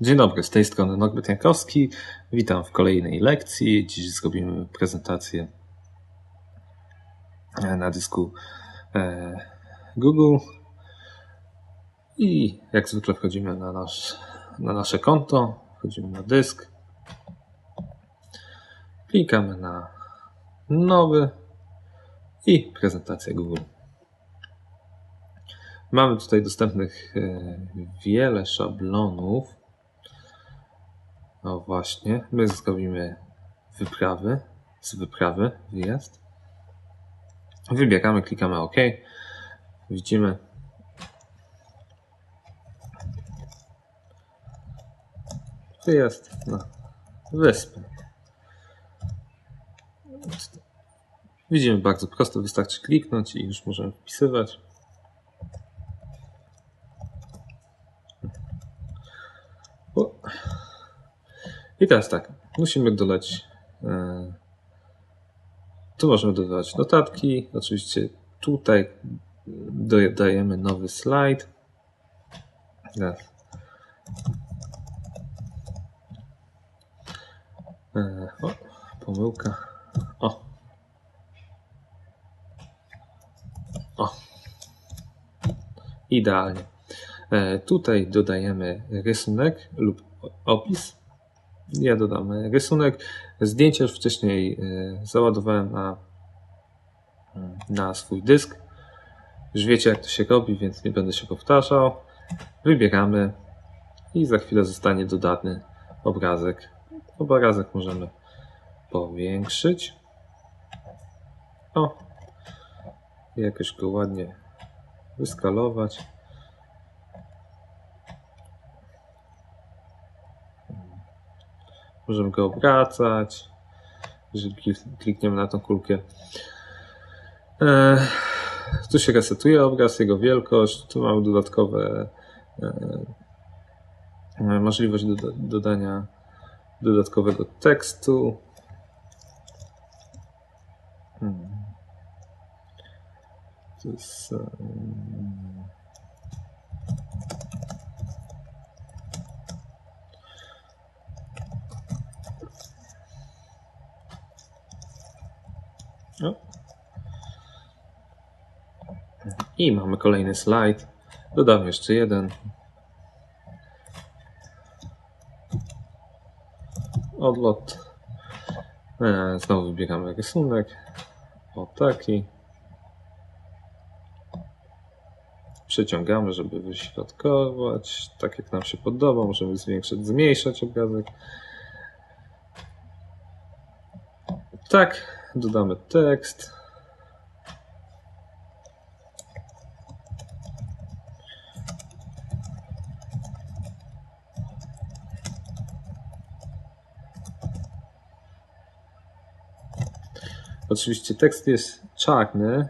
Dzień dobry, z tej strony Norbert Jankowski. Witam w kolejnej lekcji. Dziś zrobimy prezentację e, na dysku e, Google. I jak zwykle wchodzimy na, nasz, na nasze konto, wchodzimy na dysk, klikamy na nowy i prezentacja Google. Mamy tutaj dostępnych e, wiele szablonów. O właśnie, my zrobimy wyprawy, z wyprawy wyjazd. Wybieramy, klikamy OK. Widzimy. Wyjazd na wyspę. Widzimy bardzo prosto, wystarczy kliknąć i już możemy wpisywać. I teraz tak, musimy dodać. E, tu możemy dodawać notatki. Oczywiście tutaj dodajemy nowy slajd. Teraz. E, o, pomyłka. O. O. Idealnie. E, tutaj dodajemy rysunek lub opis ja dodam rysunek. Zdjęcie już wcześniej e, załadowałem na, na swój dysk. Już wiecie, jak to się robi, więc nie będę się powtarzał. Wybieramy i za chwilę zostanie dodany obrazek. Obrazek możemy powiększyć. O, jakoś go ładnie wyskalować. Możemy go obracać, jeżeli klikniemy na tą kulkę. E, tu się resetuje obraz, jego wielkość. Tu mamy dodatkowe e, możliwość do, dodania dodatkowego tekstu. Hmm. To jest. No. I mamy kolejny slajd. Dodam jeszcze jeden. Odlot. E, znowu wybieramy rysunek. O taki. Przeciągamy, żeby wyśrodkować. Tak jak nam się podoba. Możemy zwiększyć, zmniejszać obrazek. Tak, dodamy tekst. Oczywiście tekst jest czarny,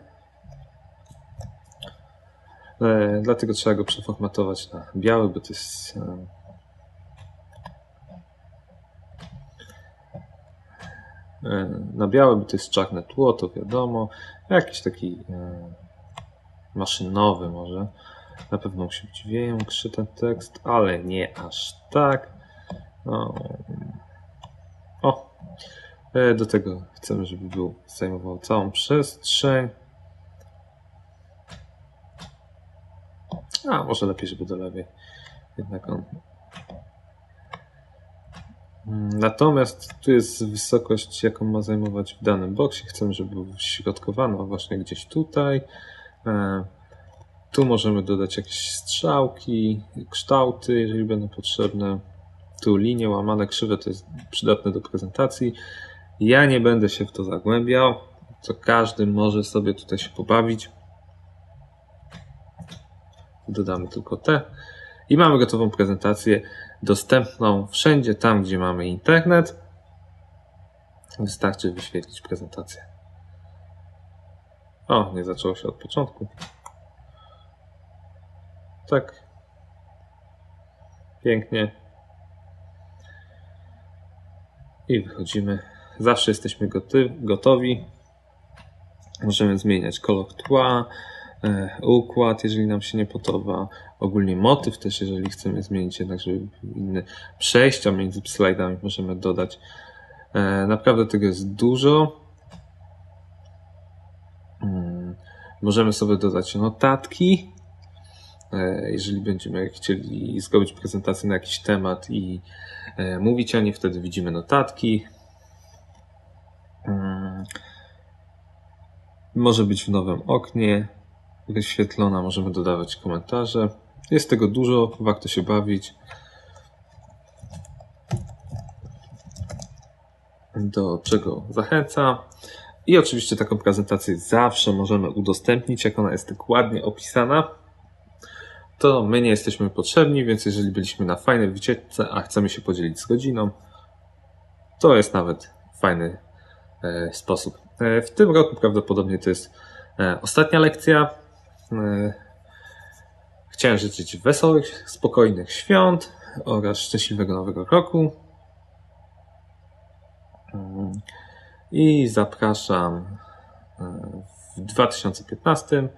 e, dlatego trzeba go przeformatować na biały, bo to jest na białe, bo to jest czarne tło, to wiadomo. Jakiś taki e, maszynowy może. Na pewno musi być większy ten tekst, ale nie aż tak. No. O, e, do tego chcemy, żeby był zajmował całą przestrzeń. A, może lepiej, żeby do lewej. Jednak on Natomiast tu jest wysokość, jaką ma zajmować w danym boksie. Chcemy, żeby był środkowano właśnie gdzieś tutaj. E, tu możemy dodać jakieś strzałki, kształty, jeżeli będą potrzebne. Tu linie łamane, krzywe to jest przydatne do prezentacji. Ja nie będę się w to zagłębiał. To każdy może sobie tutaj się pobawić. Dodamy tylko te. I mamy gotową prezentację dostępną wszędzie tam, gdzie mamy internet. Wystarczy wyświetlić prezentację. O, nie zaczęło się od początku. Tak. Pięknie. I wychodzimy. Zawsze jesteśmy gotowi. Możemy zmieniać kolor tła, układ, jeżeli nam się nie podoba, ogólnie motyw też, jeżeli chcemy zmienić jednak, żeby inne przejścia między slajdami możemy dodać. E, naprawdę tego jest dużo. Hmm, możemy sobie dodać notatki, e, jeżeli będziemy chcieli zrobić prezentację na jakiś temat i mówić o niej, wtedy widzimy notatki. Hmm, może być w nowym oknie wyświetlona, możemy dodawać komentarze. Jest tego dużo, warto się bawić. Do czego zachęcam. I oczywiście taką prezentację zawsze możemy udostępnić, jak ona jest dokładnie opisana. To my nie jesteśmy potrzebni, więc jeżeli byliśmy na fajnej wycieczce, a chcemy się podzielić z godziną, to jest nawet fajny e, sposób. E, w tym roku prawdopodobnie to jest e, ostatnia lekcja. E, chciałem życzyć wesołych, spokojnych świąt oraz szczęśliwego nowego roku. I zapraszam w 2015